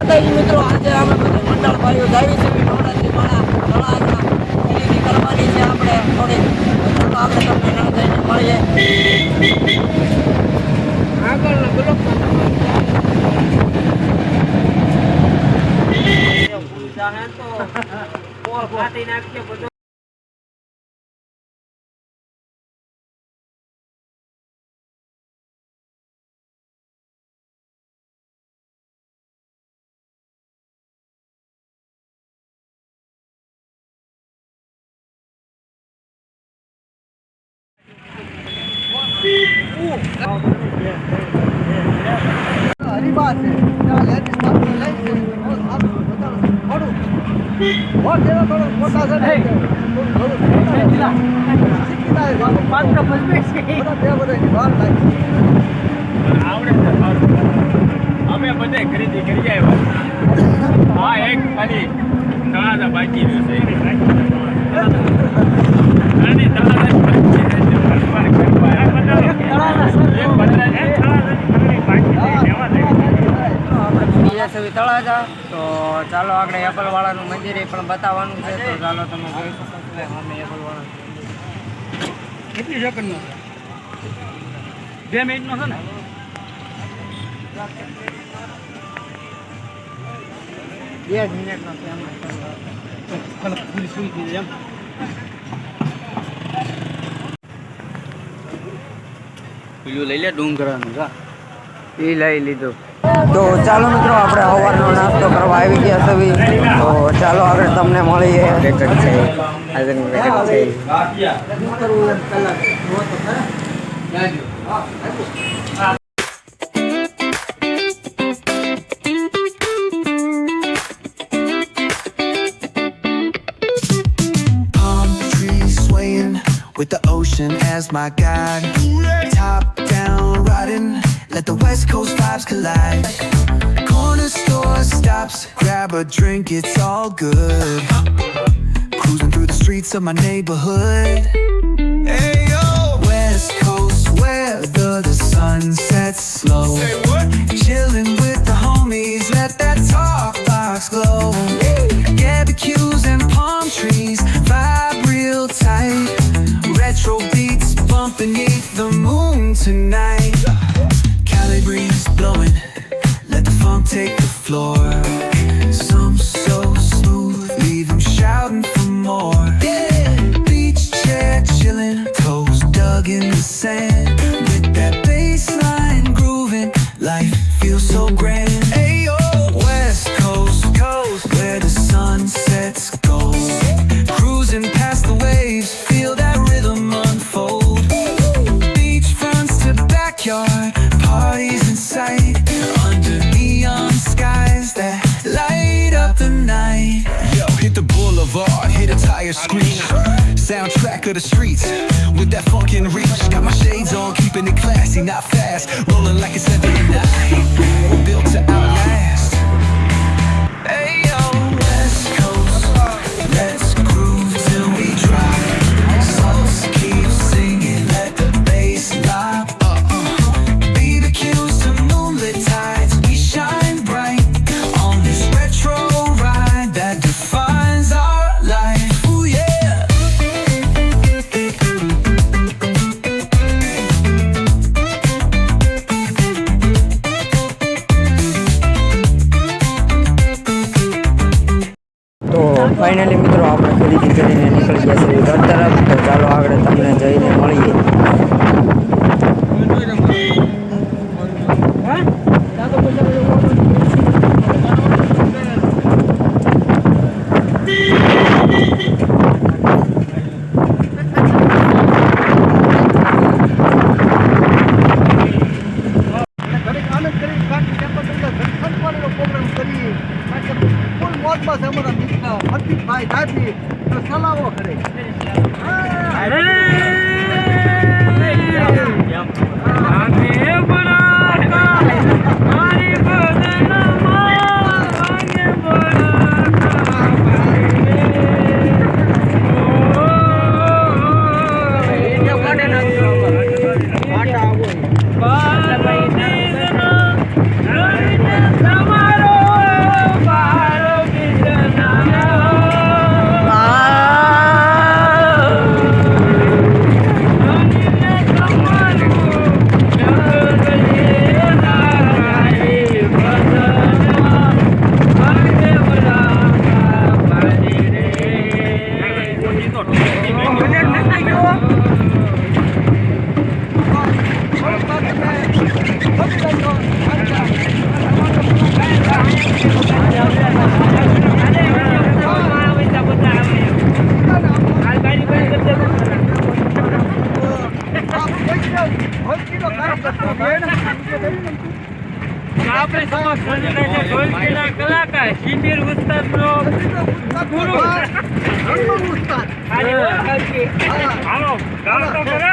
માતાજી મિત્રો આજે અમે બધા મંડળ ભાઈઓ જાવી છે નવરાત્રી માળા તળાજા ખરીદી કરવાની છે આપણે. થોડીક ચાલો આપણે તમને ના જઈને મળીએ. આગળના બ્લોકમાં હરીબા છે ત્યાં લેડીઝ માત્ર લઈ છે થોડું થોડો મોટા છે થોડું શીખીતા છે બાપુ. બધા વાર લાગી આવડે છે. અમે બધે ખરીદી કરી હા એક ખાલી તળાજા બાકી રહ્યું છે જ બાકી છે. ગરબા, ગરબા. એક પંદર- એક તળાજાની ખરીદી બાકી છે. લેવા દે. આપણે પૂરી જશે એવી તળાજા. તો ચાલો આપણે એપલવાળાનું મંદિર એ પણ બતાવવાનું છે. તો ચાલો તમે જોઈ શકો છો. અમે એપલવાળા. કેટલી સેકન્ડનો બે મિનિટનો છે ને? બે મિનિટનો ગઈ એમ. પેલું લઈ લે ડુંગરાનું જા એ લઈ લીધું. તો ચાલો મિત્રો આપણે સવારનો નાસ્તો કરવા આવી ગયા સવી તો ચાલો આગળ તમને મળીએ. Palm trees swaying with the ocean as my guide. Top riding, let the west coast vibes collide. Corner store stops, grab a drink, it's all good. Cruising through the streets of my neighborhood. Hey yo, west coast weather, the sun sets slow. Chilling with the homies, let that talk box glow. Barbecues and palm trees, vibe real tight. Retro beats bumping beneath the moon tonight. Breeze blowing, let the funk take the floor. A tire screech. Soundtrack of the streets with that fucking reach. Got my shades on, keeping it classy, not fast. Rolling like it's 79. We're built to outlast. Finally મિત્રો, આપણે ખરીદી કરીને નીકળી ગયા છીએ. ઘર તરફ તો ચાલો આગળ તમને જઈને મળીએ. હર્ષિતભાઈ દાદી તો સલાવો કરે ગામમાં સંતાજે ઢોલકીના કલાકાર શિબિર ઉસ્તાદનો ગુરુ. ઉસ્તાદ હાલો ગાવ તો કરો